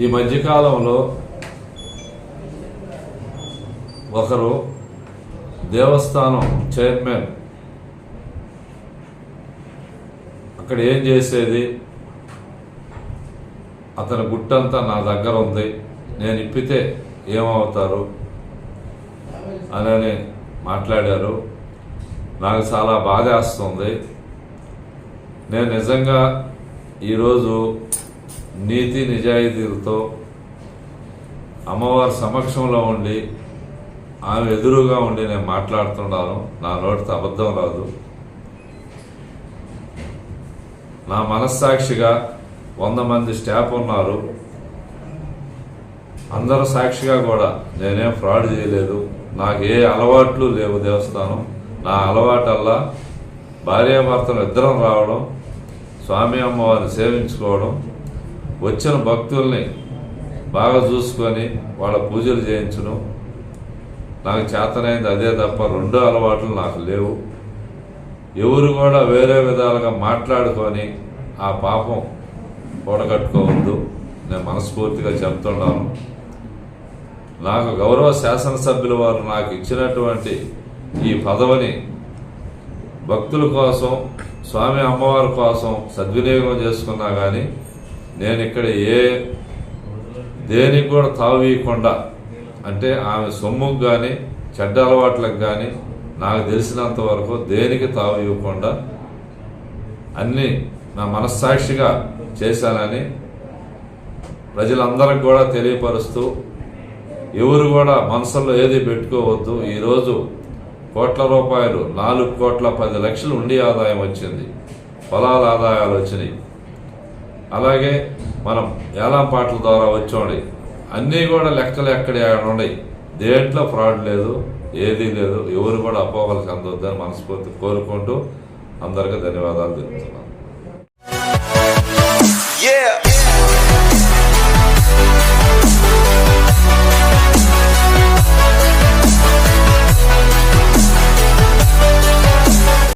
ఈ మధ్యకాలంలో ఒకరు దేవస్థానం చైర్మన్ అక్కడ ఏం చేసేది? అతని గుట్టంతా నా దగ్గర ఉంది. నేను ఇప్పితే ఏమవుతారు? అని మాట్లాడారు. నాకు చాలా బాధేస్తుంది. నేను నిజంగా ఈరోజు నీతి నిజాయితీలతో అమ్మవారి సమక్షంలో ఉండి ఆమె ఎదురుగా ఉండి నేను మాట్లాడుతున్నాను. నా నోటితో అబద్ధం రాదు. నా మనస్సాక్షిగా వంద మంది స్టాఫ్ ఉన్నారు. అందరూ సాక్షిగా కూడా నేనేం ఫ్రాడ్ చేయలేదు. నాకు ఏ అలవాట్లు లేవు దేవస్థానం. నా అలవాటల్లా భార్యాభర్తలు ఇద్దరం రావడం స్వామి అమ్మవారిని సేవించుకోవడం వచ్చిన భక్తుల్ని బాగా చూసుకొని వాళ్ళ పూజలు చేయించడం నాకు చేతనైంది అదే తప్ప రెండో అలవాట్లు నాకు లేవు. ఎవరు కూడా వేరే విధాలుగా మాట్లాడుకొని ఆ పాపం కూడగట్టుకోవద్దు నేను మనస్ఫూర్తిగా చెప్తున్నాను. నాకు గౌరవ శాసనసభ్యుల వారు నాకు ఇచ్చినటువంటి ఈ పదవిని భక్తుల కోసం స్వామి అమ్మవారి కోసం సద్వినియోగం చేసుకున్నా కానీ నేను ఇక్కడ ఏ దేనికి కూడా తావీయకుండా అంటే ఆమె సొమ్ముకు కానీ చెడ్డ అలవాట్లకు కానీ నాకు తెలిసినంత వరకు దేనికి తావు ఇవ్వకుండా అన్నీ నా మనస్సాక్షిగా చేశానని ప్రజలందరికి కూడా తెలియపరుస్తూ ఎవరు కూడా మనసులో ఏది పెట్టుకోవద్దు. ఈరోజు కోట్ల రూపాయలు నాలుగు కోట్ల పది లక్షలు ఉండి ఆదాయం వచ్చింది. పొలాల ఆదాయాలు వచ్చినాయి. అలాగే మనం ఏలాం పాటల ద్వారా వచ్చోండి అన్నీ కూడా లెక్కలు ఎక్కడ ఉన్నాయి దేంట్లో ఫ్రాడ్ లేదు ఏదీ లేదు. ఎవరు కూడా అపోహలు చెందొద్దని మనస్ఫూర్తి కోరుకుంటూ అందరికీ ధన్యవాదాలు తెలుపుతున్నాను. Yeah.